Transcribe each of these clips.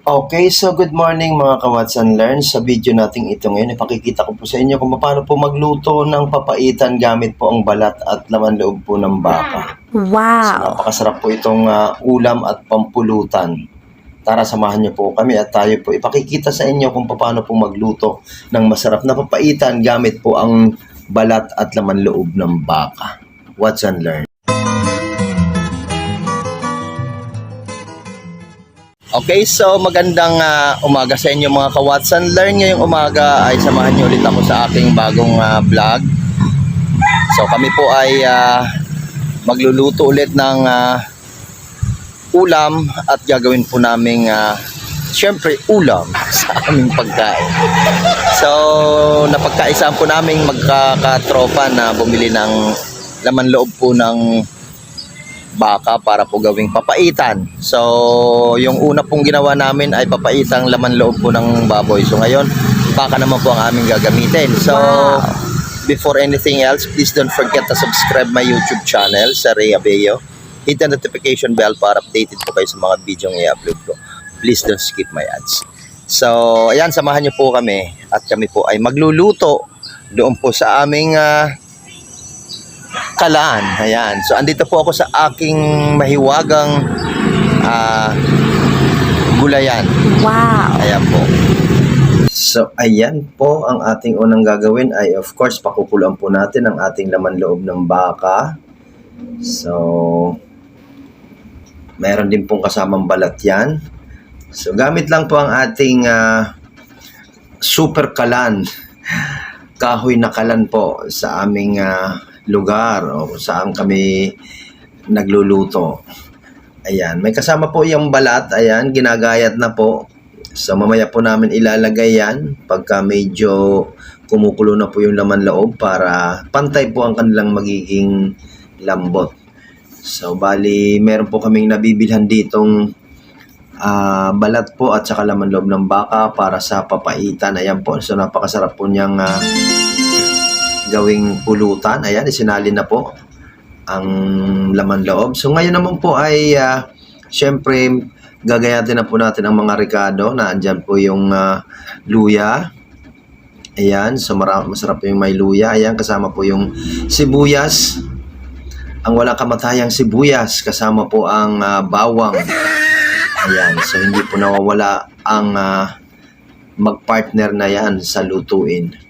Okay, so good morning mga kawats and learn. Sa video nating ito ngayon, ipakikita ko po sa inyo kung paano po magluto ng papaitan gamit po ang balat at laman loob po ng baka. So, Wow. napakasarap po itong ah, ulam at pampulutan. Tara, samahan niyo po kami at tayo po ipakikita sa inyo kung paano po magluto ng masarap na papaitan gamit po ang balat at laman loob ng baka. Watch and learn. Okay, so magandang ah, umaga sa inyo mga ka-Watson Learn. Ngayong umaga ay samahan niyo ulit ako sa aking bagong ah, vlog. So kami po ay ah, magluluto ulit ng ah, ulam at gagawin po namin syempre ulam sa aming pagkain. So napagkaisaan po namin magkakatropa na bumili ng laman loob po ng baka para po gawing papaitan. So, yung una pong ginawa namin ay papaitang laman loob po ng baboy. So, ngayon, baka naman po ang aming gagamitin. So, Wow. before anything else, please don't forget to subscribe my YouTube channel, sa Ray Abeo. Hit the notification bell para updated po kayo sa mga video ng i-upload ko. Please don't skip my ads. So, ayan, samahan niyo po kami at kami po ay magluluto doon po sa aming ah, kalaan. Ayan. So, andito po ako sa aking mahiwagang ah, gulayan. Wow. Ayan po. So, ayan po ang ating unang gagawin ay of course pakukuluan po natin ang ating laman loob ng baka. So, meron din pong kasamang balat yan. So, gamit lang po ang ating ah, super kalan. Kahoy na kalan po sa aming ah, lugar o saan kami nagluluto. Ayan, may kasama po yung balat. Ayan, ginagayat na po. So mamaya po namin ilalagay yan pagka medyo kumukulo na po yung laman loob para pantay po ang kanilang magiging lambot. So bali, meron po kaming nabibilhan ditong ah, balat po at saka laman loob ng baka para sa papaitan. Ayan po, so napakasarap po niyang ah, gawing pulutan. Ayan, isinali na po ang laman loob. So ngayon naman po ay ah, syempre gagayatin na po natin ang mga ricado na andyan po yung ah, luya. Ayan, so mara- masarap po yung may luya. Ayan, kasama po yung sibuyas. Ang walang kamatayang sibuyas, kasama po ang ah, bawang. Ayan, so hindi po nawawala ang ah, magpartner na yan sa lutuin.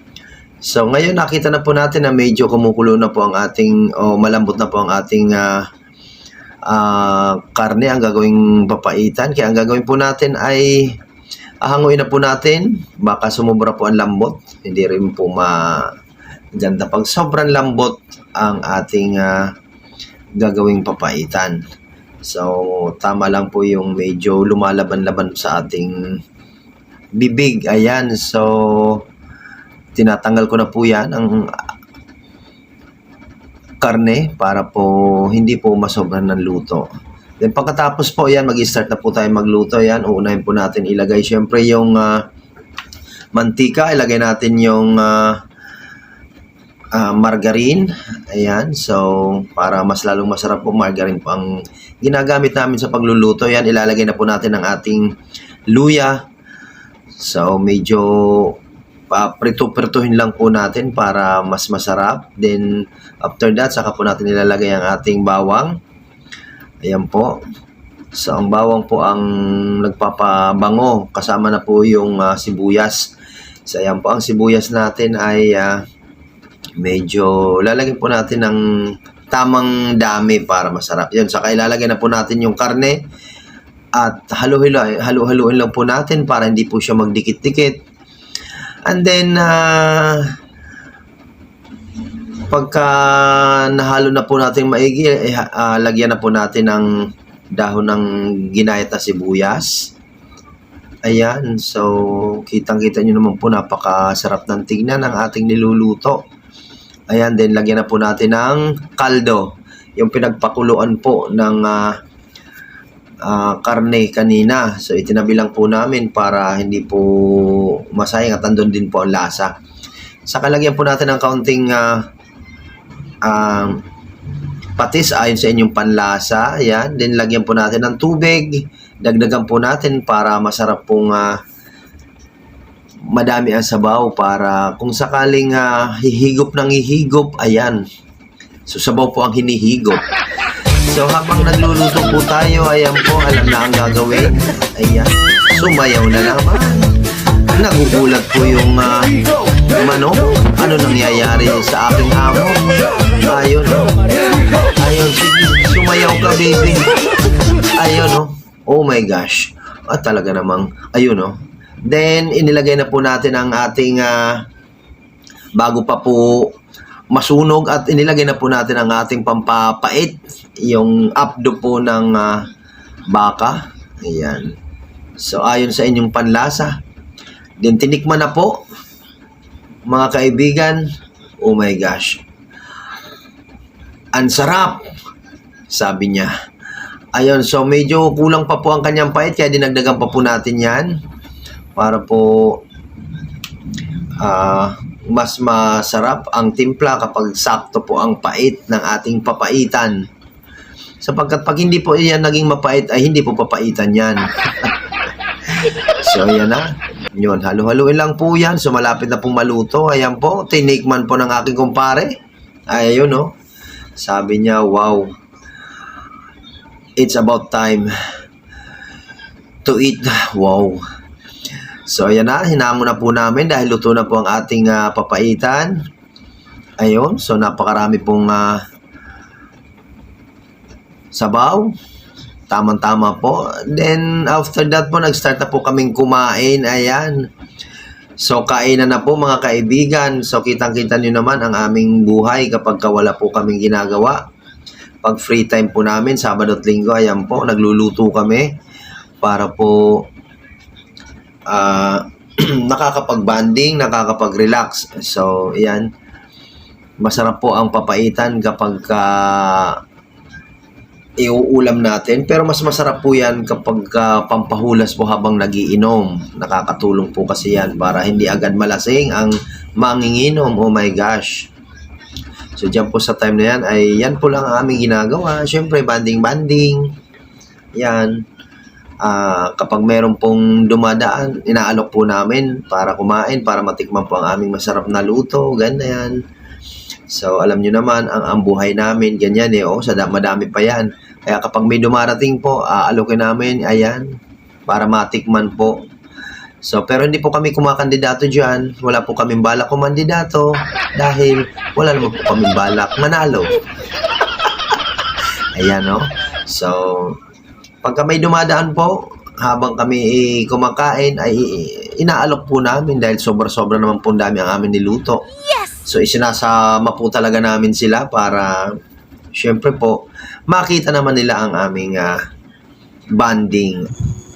So ngayon nakita na po natin na medyo kumukulo na po ang ating o malambot na po ang ating ah, ah, karne ang gagawing papaitan. Kaya ang gagawin po natin ay ahanguin na po natin. Baka sumubra po ang lambot. Hindi rin po maganda pag sobrang lambot ang ating ah, gagawing papaitan. So tama lang po yung medyo lumalaban-laban sa ating bibig. Ayan. So tinatanggal ko na po yan ang karne para po hindi po masobran ng luto. Then pagkatapos po yan, mag-start na po tayo magluto yan. Uunahin po natin ilagay syempre yung ah, mantika. Ilagay natin yung ah, ah, margarine. Ayan. So, para mas lalong masarap po, margarine po ang ginagamit namin sa pagluluto. Yan, ilalagay na po natin ang ating luya. So, medyo pa prito-prituhin lang po natin para mas masarap. Then, after that, saka po natin ilalagay ang ating bawang. Ayan po. So, ang bawang po ang nagpapabango. Kasama na po yung ah, sibuyas. So, ayan po. Ang sibuyas natin ay ah, medyo lalagyan po natin ng tamang dami para masarap. Yan. Saka ilalagay na po natin yung karne. At halo-halo, halo-haluin lang po natin para hindi po siya magdikit-dikit. And then, ah, pagka nahalo na po natin maigi, eh, ah, lagyan na po natin ng dahon ng ginayat na sibuyas. Ayan, so kitang-kita nyo naman po napakasarap ng tignan ang ating niluluto. Ayan, then lagyan na po natin ng kaldo. Yung pinagpakuluan po ng ah, ah, karne kanina. So itinabi lang po namin para hindi po masayang at andun din po ang lasa. Saka lagyan po natin ng kaunting ah, um, patis ayon sa inyong panlasa. Ayan. Then lagyan po natin ng tubig. dagdagan po natin para masarap pong ah, madami ang sabaw para kung sakaling ah, hihigop ng hihigop, ayan. So sabaw po ang hinihigop. So habang nagluluto po tayo, ayan po, alam na ang gagawin. Ayan, sumayaw na naman. Nagugulat po yung uh, manok. Ano nangyayari sa aking amo? Ayun, oh. Ayun, sumayaw ka, baby. Ayun, oh. Oh my gosh. At talaga namang, ayun, oh. Then, inilagay na po natin ang ating, ah, bago pa po masunog at inilagay na po natin ang ating pampapait, yung abdo po ng ah, baka. Ayan. So, ayon sa inyong panlasa. Then, tinikman na po, mga kaibigan. Oh my gosh. Ang sarap, sabi niya. Ayun, so medyo kulang pa po ang kanyang pait, kaya dinagdagan pa po natin yan para po ah mas masarap ang timpla kapag sakto po ang pait ng ating papaitan. Sapagkat pag hindi po yan naging mapait, ay hindi po papaitan yan. so, ayan na. Yun, halo-haluin lang po yan. So, malapit na pong maluto. Ayan po, tinikman po ng aking kumpare. Ayun, no. Sabi niya, wow. It's about time to eat. Wow. So, ayan na. Hinamon na po namin dahil luto na po ang ating ah, papaitan. Ayun. So, napakarami pong ah, sabaw. Tamang-tama po. Then, after that po, nag-start na po kaming kumain. Ayan. So, kainan na po mga kaibigan. So, kitang-kita nyo naman ang aming buhay kapag ka wala po kaming ginagawa. Pag free time po namin, Sabado at Linggo, ayan po, nagluluto kami para po ah nakakapag-banding, nakakapag-relax. So, ayan. Masarap po ang papaitan kapag ka iuulam natin. Pero mas masarap po yan kapag ka pampahulas po habang nagiinom. Nakakatulong po kasi yan para hindi agad malasing ang manginginom. Oh my gosh. So, dyan po sa time na yan, ay yan po lang ang aming ginagawa. Siyempre, banding-banding. Yan. Ah, kapag meron pong dumadaan, inaalok po namin para kumain, para matikman po ang aming masarap na luto, ganyan. So, alam nyo naman, ang, ang buhay namin, ganyan eh, oh, sa da- madami pa yan. Kaya kapag may dumarating po, aalokin namin, ayan, para matikman po. So, pero hindi po kami kumakandidato dyan. Wala po kaming balak kumandidato dahil wala naman po kaming balak manalo. Ayan, no? So, pagka may dumadaan po, habang kami kumakain, ay inaalok po namin dahil sobra-sobra naman po dami ang amin niluto. So, isinasama po talaga namin sila para, syempre po, makita naman nila ang aming ah, banding.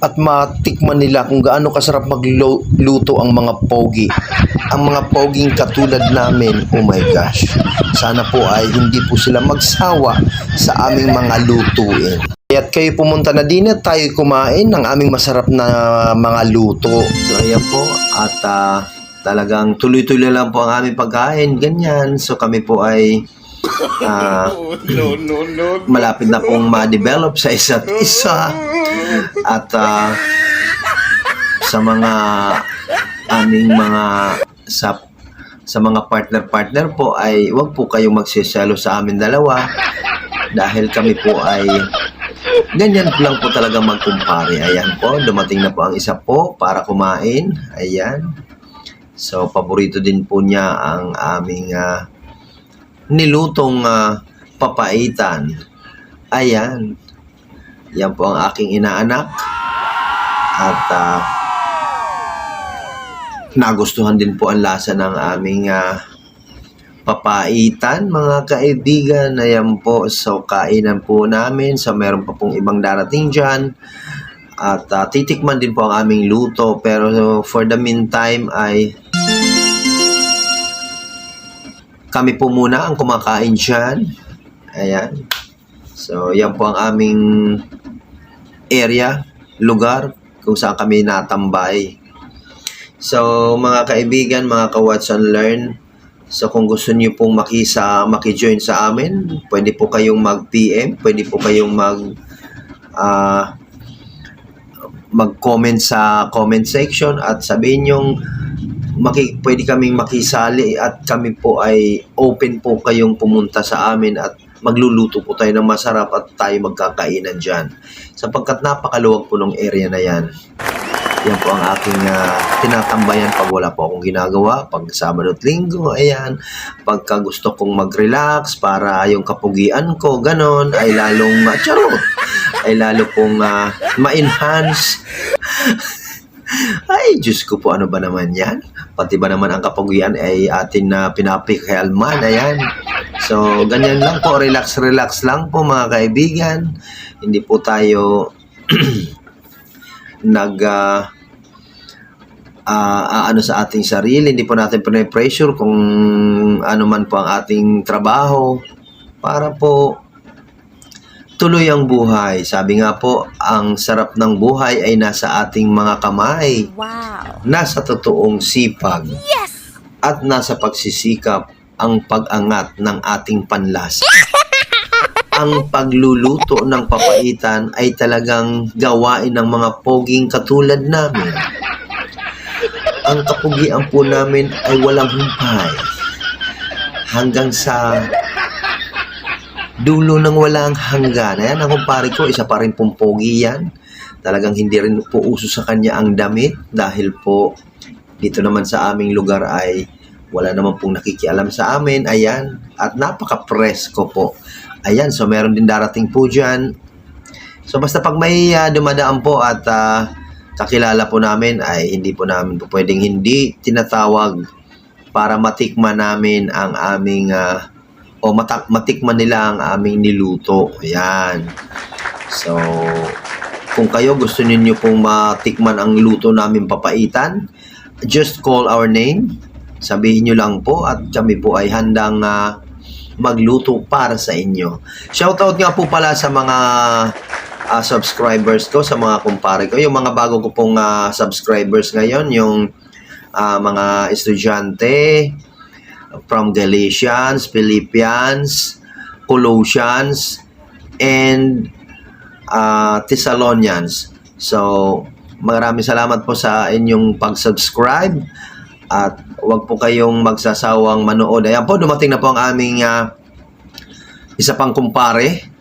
At matikman nila kung gaano kasarap magluto ang mga pogi. Ang mga poging katulad namin, oh my gosh. Sana po ay hindi po sila magsawa sa aming mga lutuin. At kayo pumunta na din at tayo kumain ng aming masarap na mga luto. So ayan po at ah, talagang tuloy-tuloy lang po ang aming pagkain, ganyan. So kami po ay ah, no, no, no. malapit na pong ma-develop sa isa't isa at ah, sa mga aming mga sa sa mga partner-partner po ay wag po kayong magsiselo sa amin dalawa dahil kami po ay ganyan po lang po talaga magkumpare. Ayan po, dumating na po ang isa po para kumain. Ayan. So, paborito din po niya ang aming ah, nilutong ah, papaitan. Ayan. Yan po ang aking inaanak. At ah, nagustuhan din po ang lasa ng aming ah, papaitan, mga kaibigan. Ayan po. So, kainan po namin. So, meron pa pong ibang darating dyan. At ah, titikman din po ang aming luto. Pero for the meantime ay kami po muna ang kumakain dyan. Ayan. So, yan po ang aming area, lugar kung saan kami natambay. So, mga kaibigan, mga ka-watch and learn, so kung gusto niyo pong makisa, makijoin sa amin, pwede po kayong mag-PM, pwede po kayong mag ah mag-comment sa comment section at sabihin yung maki, pwede kaming makisali at kami po ay open po kayong pumunta sa amin at magluluto po tayo ng masarap at tayo magkakainan dyan. Sapagkat napakaluwag po ng area na yan. Yan po ang aking ah, tinatambayan pag wala po akong ginagawa. Pag Sabado at Linggo, ayan. Pagka gusto kong mag-relax para yung kapugian ko, ganon, ay lalong uh, charot. Ay lalo pong ah, ma-enhance. Ay, Diyos ko po, ano ba naman yan? Pati ba naman ang kapugian ay atin na pinapikalman, ayan. So, ganyan lang po, relax-relax lang po mga kaibigan. Hindi po tayo nag ah, ah, ano sa ating sarili, hindi po natin pressure kung ano man po ang ating trabaho para po tuloy ang buhay. Sabi nga po, ang sarap ng buhay ay nasa ating mga kamay, Wow. nasa totoong sipag, Yes! at nasa pagsisikap ang pag-angat ng ating panlasa. ang pagluluto ng papaitan ay talagang gawain ng mga poging katulad namin. Ang kapugian po namin ay walang humpay. Hanggang sa dulo ng walang hanggan. Ayan, ang kumpare ko, isa pa rin pong pogi yan. Talagang hindi rin po uso sa kanya ang damit dahil po dito naman sa aming lugar ay wala naman pong nakikialam sa amin. Ayan, at napaka-presko po. Ayan, so meron din darating po dyan. So basta pag may ah, dumadaan po at ah, kakilala po namin ay hindi po namin po pwedeng hindi tinatawag para matikman namin ang aming ah, o matak matikman nila ang aming niluto. Ayan. So, kung kayo gusto ninyo pong matikman ang luto namin papaitan, just call our name. Sabihin nyo lang po at kami po ay handang ah, magluto para sa inyo. Shoutout nga po pala sa mga ah, subscribers ko, sa mga kumpare ko. Yung mga bago ko pong ah, subscribers ngayon, yung ah, mga estudyante from Galatians, Philippians, Colossians, and ah, Thessalonians. So, maraming salamat po sa inyong pag-subscribe at huwag po kayong magsasawang manood. Ayan po, dumating na po ang aming ah, isa pang kumpare